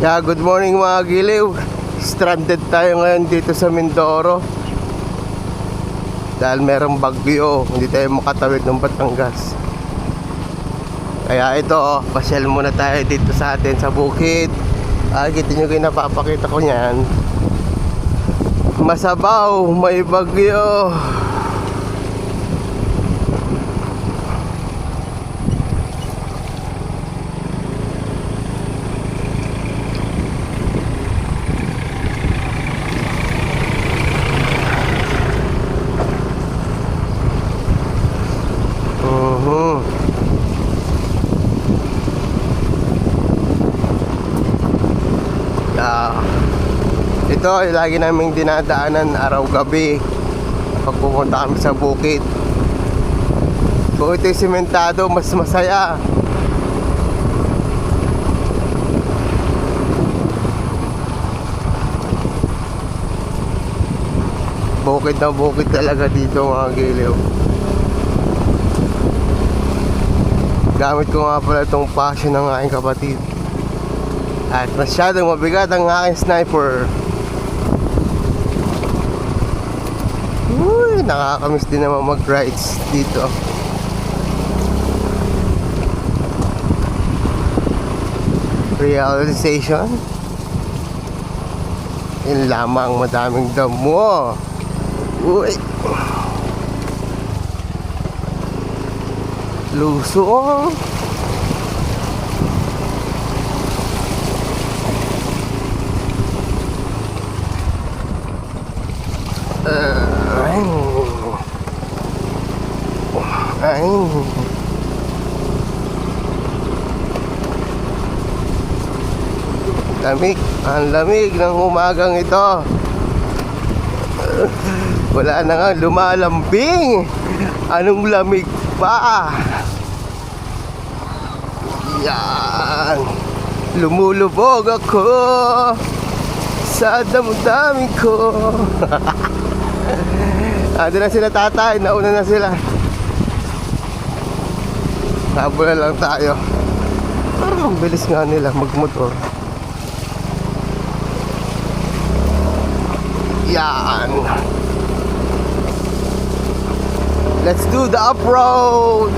Yeah, good morning mga giliw. Stranded tayo ngayon dito sa Mindoro. Dahil merong bagyo, hindi tayo makatawid ng Batangas. Kaya ito, oh, pasyal muna tayo dito sa atin sa bukid. Ah, kita nyo kayo napapakita ko niyan. Masabaw, may bagyo. Mhm. Yeah. Ito ay lagi naming dinadaanan araw-gabi pag pumunta kami sa bukid. Kung ito'y simentado, mas masaya. Bukid na bukid talaga dito mga giliw. Gamit ko nga pala itong passion ng aking kapatid. At masyadong mabigat ang aking sniper. Uy, nakakamiss din naman mag-rides dito. Realization. Yun lamang madaming damo. Uy. Luso. Ay. Ay. Lamig, ang lamig ng umagang ito. Wala na nga lumalambing. Anong lamig pa? Yan. Lumulubog ako sa damdamin ko. Ando na sila tatay, nauna na sila. Habol na lang tayo. Parang ang bilis nga nila magmotor. Yan. Let's do the up-road.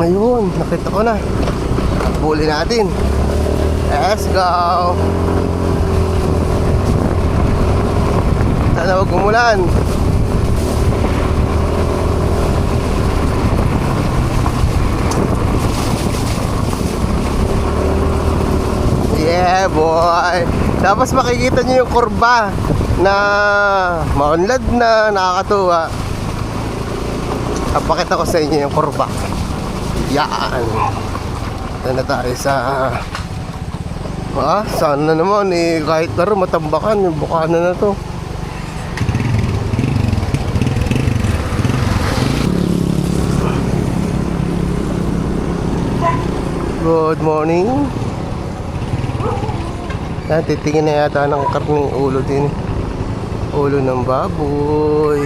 Ayun, nakita ko na. Huli natin. Let's go. Sana huwag umulan. Yeah, boy. Tapos makikita niyo yung kurba na maunlad na nakakatuwa. Papakita ko sa inyo yung kurba. Yan. Ito na tayo sa... Ah, sana naman eh, kahit rin matambakan, yung bukana na to. Good morning. Yan, titingin na yata ng karning ulo din. Ulo ng baboy.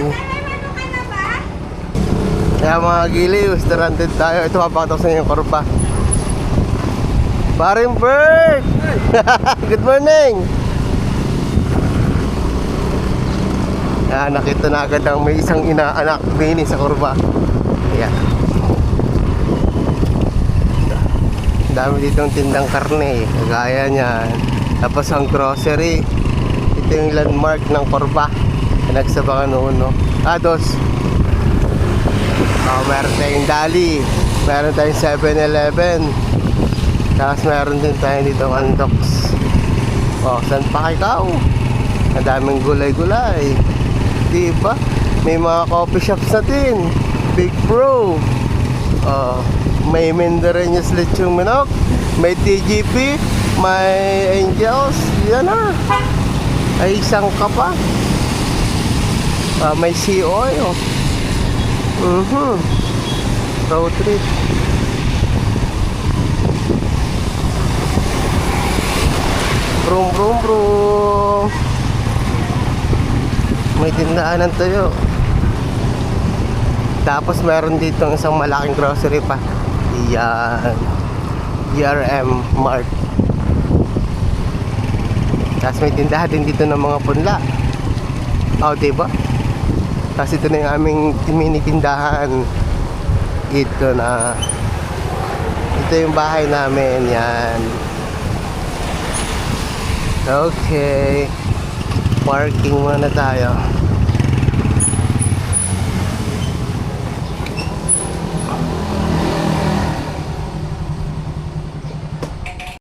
Kaya mga giliw, stranded tayo. Ito papakita ko sa inyo yung korba. Paring Bert! Good morning! Yan, nakita na agad ang may isang inaanak bini sa korba. Yan. Dami ditong tindang karne, eh. kagaya niyan. Tapos ang grocery, ito yung landmark ng korba. Nagsabangan noon, no? Ah, dos. Oh, meron tayong Dali. Meron tayong 7-Eleven. Tapos meron din tayo dito Andox. Oh, saan pa ikaw? Ang daming gulay-gulay. Diba? May mga coffee shops na. Big Bro. Oh, may Mendereñas Lechong Manok. May TGP. May Angels. Yan na. Ay, isang ka pa. Ah, may sea oil. Mhm. Road trip. Brum brum brum. May tindaanan tayo. Tapos meron dito isang malaking grocery pa. Yan. ERM Mart. Tapos may tindahan din dito ng mga punla. Oh, diba? Tapos ito na yung aming mini tindahan. Ito na. Ito yung bahay namin. Yan. Okay. Parking muna tayo.